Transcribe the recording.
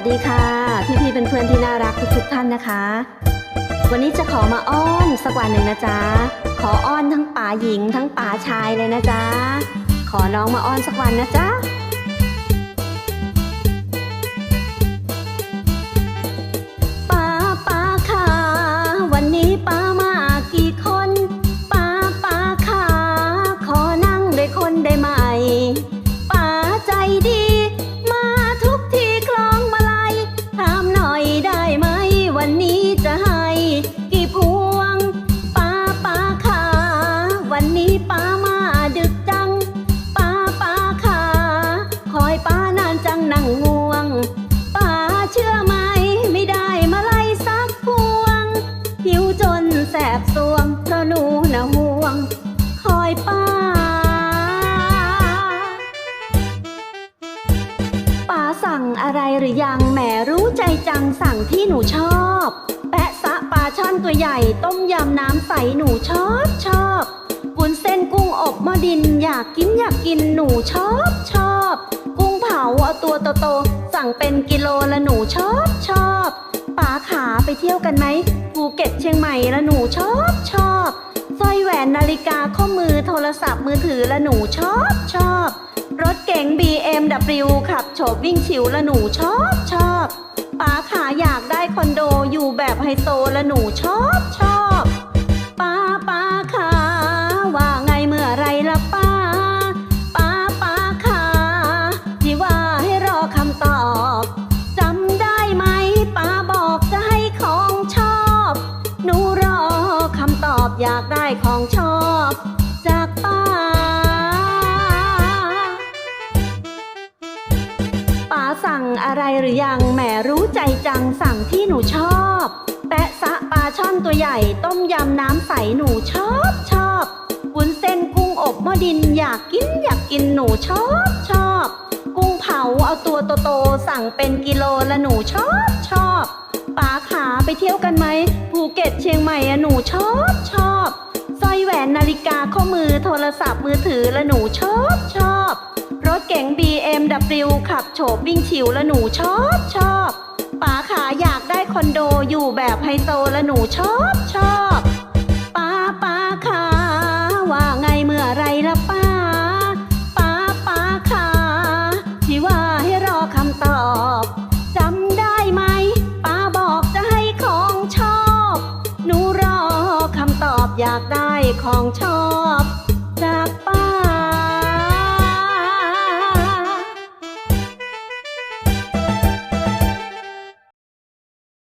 วัสดีค่ะ พี่ๆเป็นเพื่อนที่น่ารักทุกๆท่านนะคะ วันนี้จะขอมาอ้อนสักวันหนึ่งนะจ๊ะ ขออ้อนทั้งป๋าหญิง ทั้งป๋าชายเลยนะจ๊ะ ขอน้องมาอ้อนสักวันนะจ๊ะ ป้ามาดึกจังป้าป้าค่ะคอยป้านานจังนั่งง่วงป้าเชื่อไหมไม่ได้มาไล่สักพวง หิวจนแสบสวงเพราะหนูน่ะห่วง คอยป้าป้าสั่งอะไรหรือยังแหมรู้ใจจังสั่งที่หนูชอบ แปะซะปลาช่อนตัวใหญ่ต้มยำน้ำใสหนูชอบชอบ ม้อดินอยากกินอยากกินหนูชอบชอบ กุ้งเผาเอาตัวโตๆสั่งเป็นกิโลละหนูชอบชอบป๋าขาไปเที่ยวกันไหมภูเก็ตเชียงใหม่ละหนูชอบชอบสร้อยแหวนนาฬิกาข้อมือโทรศัพท์มือถือละหนูชอบชอบรถเก๋ง BMW ขับโฉบวิ่งฉิวละหนูชอบชอบป๋าขาอยากได้คอนโดอยู่แบบไฮโซละหนูชอบ ของชอบจากป้า ป๋าสั่งอะไรหรือยังแหมรู้ใจจังสั่งที่หนูชอบ แปะซะปลาช่อนตัวใหญ่ต้มยำน้ำใสหนูชอบชอบวุ้นเส้นกุ้งอบหม้อดินอยากกินอยากกินหนูชอบชอบ กุ้งเผาเอาตัวโตๆสั่งเป็นกิโลละหนูชอบชอบป๋าขาไปเที่ยวกันไหมภูเก็ตเชียงใหม่อะหนูชอบชอบ นาฬิกาข้อมือโทรศัพท์มือถือและหนูชอบชอบ รถเก๋ง BMW ขับโฉบวิ่งชิวและหนูชอบชอบป้าขาอยากได้คอนโดอยู่แบบไฮโซและหนูชอบชอบป้าป้าขาว่าไงเมื่อไรละป้าป้าป้าขาที่ว่าให้รอคำตอบจำได้ไหมป้าบอกจะให้ของชอบ หนูรอคำตอบอยากได้ ของชอ